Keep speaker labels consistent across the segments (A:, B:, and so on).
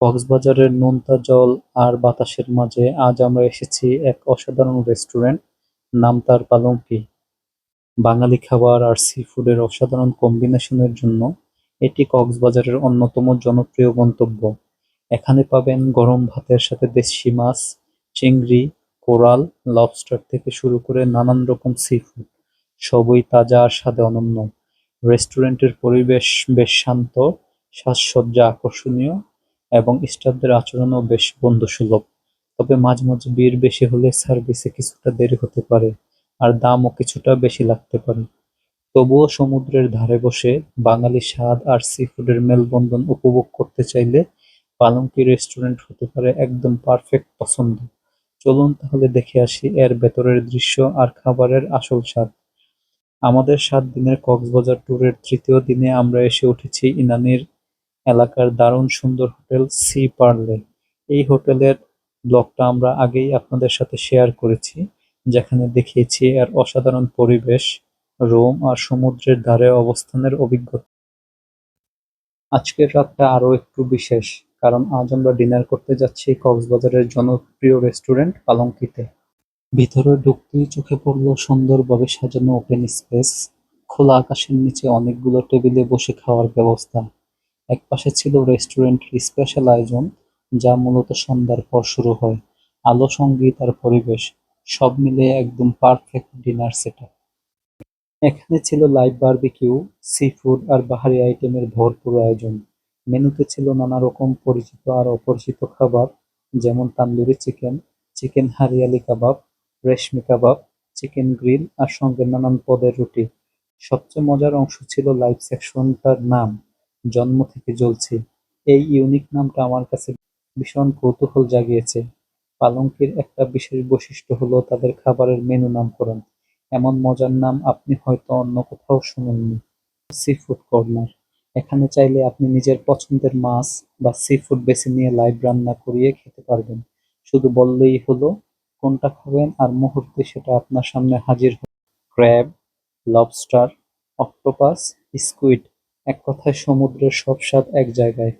A: কক্সবাজারের নোনতা জল আর বাতাসের মাঝে আজ আমরা এসেছি এক অসাধারণ রেস্টুরেন্ট, নাম তার পালঙ্কি বাঙালি খাবার আর সি ফুডের অসাধারণ কম্বিনেশনের জন্য এটি কক্সবাজারের অন্যতম জনপ্রিয় গন্তব্য। এখানে পাবেন গরম ভাতের সাথে দেশি মাছ, চিংড়ি, কোরাল লবস্টার থেকে শুরু করে নানান রকম সি ফুড সবই তাজা আর স্বাদে অনন্য। রেস্টুরেন্টের পরিবেশ বেশ শান্ত, সাজসজ্জা আকর্ষণীয় এবং স্টাফদের আচরণও বেশ বন্ধুসুলভ। তবে মাঝে মাঝে ভিড় বেশি হলে সার্ভিসে কিছুটা দেরি হতে পারে আর দামও কিছুটা বেশি লাগতে পারে। তবুও সমুদ্রের ধারে বসে বাঙালি স্বাদ আর সি ফুডের মেলবন্ধন উপভোগ করতে চাইলে পালঙ্কি রেস্টুরেন্ট হতে পারে একদম পারফেক্ট পছন্দ। চলুন তাহলে দেখে আসি এর ভেতরের দৃশ্য আর খাবারের আসল স্বাদ। আমাদের সাত দিনের কক্সবাজার ট্যুরের তৃতীয় দিনে আমরা এসে উঠেছি ইনানির এলাকার দারুণ সুন্দর হোটেল সি পার্লে। এই হোটেলের ব্লগটা আমরা আগেই আপনাদের সাথে শেয়ার করেছি, যেখানে দেখিয়েছি এর অসাধারণ পরিবেশ, রোম আর সমুদ্রের ধারে অবস্থানের অভিজ্ঞতা। আজকের রাতটা আরও একটু বিশেষ, কারণ আজ আমরা ডিনার করতে যাচ্ছি কক্সবাজারের জনপ্রিয় রেস্টুরেন্ট পালঙ্কিতে। ভিতরে ঢুকতেই চোখে পড়ল সুন্দরভাবে সাজানো ওপেন স্পেস খোলা আকাশের নিচে অনেকগুলো টেবিলে বসে খাওয়ার ব্যবস্থা। একপাশে ছিল রেস্টুরেন্টের স্পেশাল আয়োজন, যা মূলত সন্ধ্যার পর শুরু হয়। আলো সংগীত আর পরিবেশ, সব মিলিয়ে একদম পারফেক্ট ডিনার সেটআপ এখানে ছিল লাইভ বারবিকিউ সি ফুড আর বাহারি আইটেমের ভরপুর আয়োজন। মেনুতে ছিল নানা রকম পরিচিত আর অপরিচিত খাবার, যেমন tandoori chicken chicken hariyali kebab, reshmi kebab, chicken grill আর সঙ্গে নানান পদের রুটি। সবচেয়ে মজার অংশ ছিল লাইভ সেকশনটার নাম। জন্ম থেকে জ্বলছে। এই ইউনিক নামটা আমার কাছে ভীষণ কৌতূহল জাগিয়েছে। পালঙ্কির একটা বিশেষ বৈশিষ্ট্য হলো তাদের খাবারের মেনু নামকরণ। এমন মজার নাম আপনি হয়তো অন্য কোথাও শুনেননি। সি ফুড কর্নার এখানে চাইলে আপনি নিজের পছন্দের মাছ বা সি ফুড বেছে নিয়ে লাইভ রান্না করিয়ে খেতে পারবেন। শুধু বললেই হলো, কোনটা খাবেন আর মুহূর্তে সেটা আপনার সামনে হাজির হবে ক্র্যাব লবস্টার অক্টোপাস স্কুইড এক কথায় সমুদ্রের সব স্বাদ এক জায়গায়।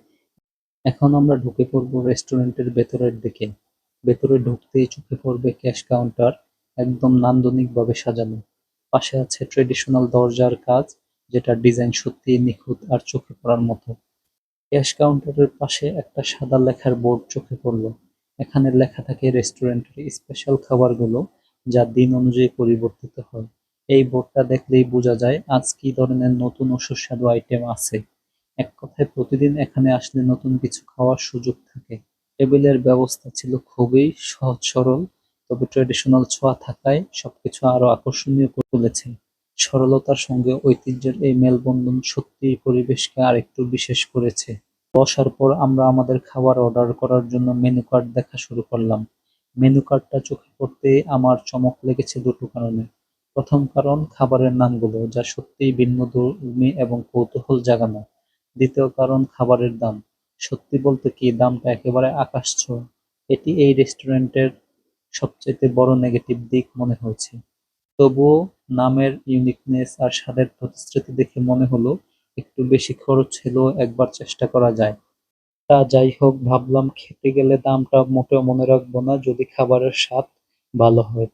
A: এখন আমরা ঢুকে পড়ব রেস্টুরেন্টের ভেতরের দিকে। ভেতরে ঢুকতেই চোখে পড়বে ক্যাশ কাউন্টার, একদম নান্দনিকভাবে সাজানো। পাশে আছে ট্রেডিশনাল দরজার কাজ, যেটা ডিজাইন সত্যিই নিখুঁত আর চোখে পড়ার মতো। ক্যাশ কাউন্টারের পাশে একটা সাদা লেখার বোর্ড চোখে পড়ল। এখানে লেখা থাকে রেস্টুরেন্টের স্পেশাল খাবারগুলো, যা দিন অনুযায়ী পরিবর্তিত হয়। এই বোর্ডটা দেখলেই বোঝা যায় আজ কি ধরনের নতুন ও সুস্বাদু আইটেম আছে। এক কথায় প্রতিদিন এখানে আসলে নতুন কিছু খাওয়ার সুযোগ থাকে। টেবিলের ব্যবস্থা ছিল খুবই সহজ সরল, তবে ট্রেডিশনাল ছোঁয়া থাকায় সবকিছু আরও আকর্ষণীয় করে তুলেছে। সরলতার সঙ্গে ঐতিহ্যের এই মেলবন্ধন সত্যিই পরিবেশকে আরেকটু বিশেষ করেছে। বসার পর আমরা আমাদের খাবার অর্ডার করার জন্য মেনু কার্ড দেখা শুরু করলাম। মেনু কার্ডটা চোখে পড়তেই আমার চমক লেগেছে দুটো কারণে। প্রথম কারণ খাবারের নামগুলো, যা সত্যিই ভিন্নধর্মী এবং কৌতূহল জাগানো। দ্বিতীয় কারণ খাবারের দাম। সত্যি বলতে কি, দামটা একেবারে আকাশ ছোঁয়া এটি এই রেস্টুরেন্টের সবচাইতে বড় নেগেটিভ দিক মনে হয়েছে। তবুও নামের ইউনিকনেস আর স্বাদের প্রতিশ্রুতি দেখে মনে হলো, একটু বেশি খরচ হলেও একবার চেষ্টা করা যায়। তা যাই হোক, ভাবলাম খেতে গেলে দামটা মোটেও মনে রাখব না, যদি খাবারের স্বাদ ভালো হয়।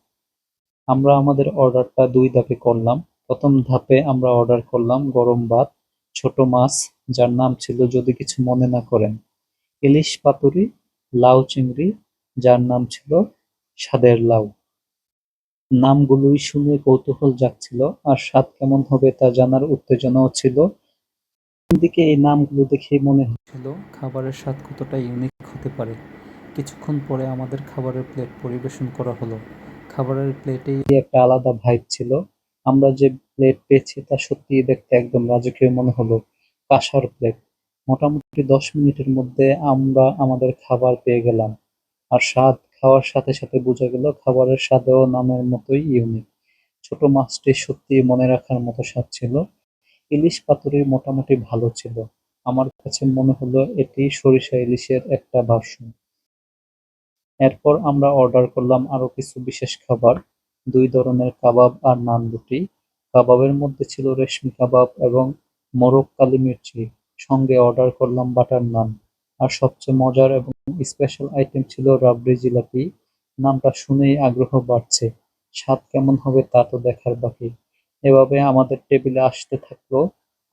A: আমরা আমাদের অর্ডারটা দুই ধাপে করলাম। প্রথম ধাপে আমরা অর্ডার করলাম গরম ভাত, ছোট মাছ, যার নাম ছিল যদি কিছু মনে না করেন। ইলিশ পাতুরি, লাউ চিংড়ি, যার নাম ছিল স্বাদের লাউ। নামগুলোই শুনে কৌতূহল জাগছিল, আর স্বাদ কেমন হবে তা জানার উত্তেজনাও ছিল। দিকে এই নামগুলো দেখেই মনে হচ্ছিল, খাবারের স্বাদ কতটা ইউনিক হতে পারে। কিছুক্ষণ পরে আমাদের খাবারের প্লেট পরিবেশন করা হলো। খাবারের প্লেটেই একটা আলাদা ভাইব ছিল। আমরা যে প্লেট পেয়েছি, তা সত্যিই দেখতে একদম রাজকীয় মনে হলো কাঁসার প্লেট মোটামুটি দশ মিনিটের মধ্যে আমরা আমাদের খাবার পেয়ে গেলাম। আর স্বাদ খাওয়ার সাথে সাথে বোঝা গেল খাবারের স্বাদেও নামের মতোই ইউনিক ছোট মাছটি সত্যি মনে রাখার মতো স্বাদ ছিল। ইলিশ পাতুরি মোটামুটি ভালো ছিল। আমার কাছে মনে হলো এটি সরিষা ইলিশের একটা ভার্সন এরপর আমরা অর্ডার করলাম আরও কিছু বিশেষ খাবার, দুই ধরনের কাবাব আর নান রুটি। কাবাবের মধ্যে ছিল রেশমি কাবাব এবং মোরগ কালি মির্চি। সঙ্গে অর্ডার করলাম বাটার নান আর সবচেয়ে মজার এবং স্পেশাল আইটেম ছিল রাবড়ি জিলাপি। নামটা শুনেই আগ্রহ বাড়ছে। স্বাদ কেমন হবে তা তো দেখার বাকি। এভাবে আমাদের টেবিলে আসতে থাকল।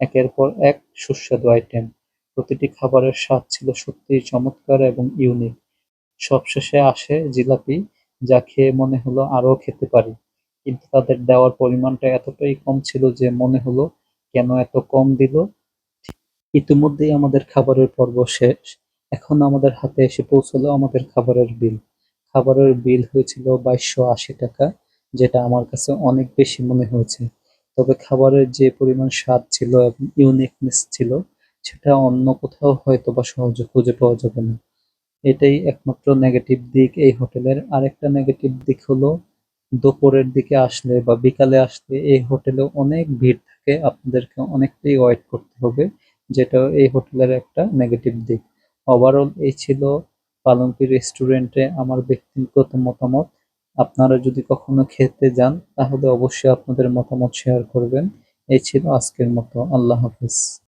A: একের পর এক সুস্বাদু আইটেম প্রতিটি খাবারের স্বাদ ছিল সত্যিই চমৎকার এবং ইউনিক সবশেষে আসে জিলাপি, যা খেয়ে মনে হলো আরও খেতে পারি। কিন্তু তাদের দেওয়ার পরিমাণটা এতটাই কম ছিল যে মনে হলো, কেন এত কম দিল? ইতিমধ্যেই আমাদের খাবারের পর্ব শেষ। এখন আমাদের হাতে এসে পৌঁছলো আমাদের খাবারের বিল। খাবারের বিল হয়েছিল বাইশশো আশি টাকা, যেটা আমার কাছে অনেক বেশি মনে হয়েছে। তবে খাবারের যে পরিমাণ স্বাদ ছিল এবং ইউনিকনেস ছিল, সেটা অন্য কোথাও হয়তো বা সহজে খুঁজে পাওয়া যাবে না। এটাই একমাত্র নেগেটিভ দিক এই হোটেলের। আরেকটা নেগেটিভ দিক হলো, দুপুরের দিকে আসলে বা বিকালে আসলে এই হোটেলে অনেক ভিড় থাকে, আপনাদেরকে অনেকটাই ওয়েট করতে হবে, যেটা এই হোটেলের একটা নেগেটিভ দিক। ওভারঅল এই ছিল পালঙ্কি রেস্টুরেন্টে আমার ব্যক্তিগত মতামত। আপনারা যদি কখনো খেতে যান, তাহলে অবশ্যই আপনাদের মতামত শেয়ার করবেন। এই ছিল আজকের মতো। আল্লাহ হাফিজ।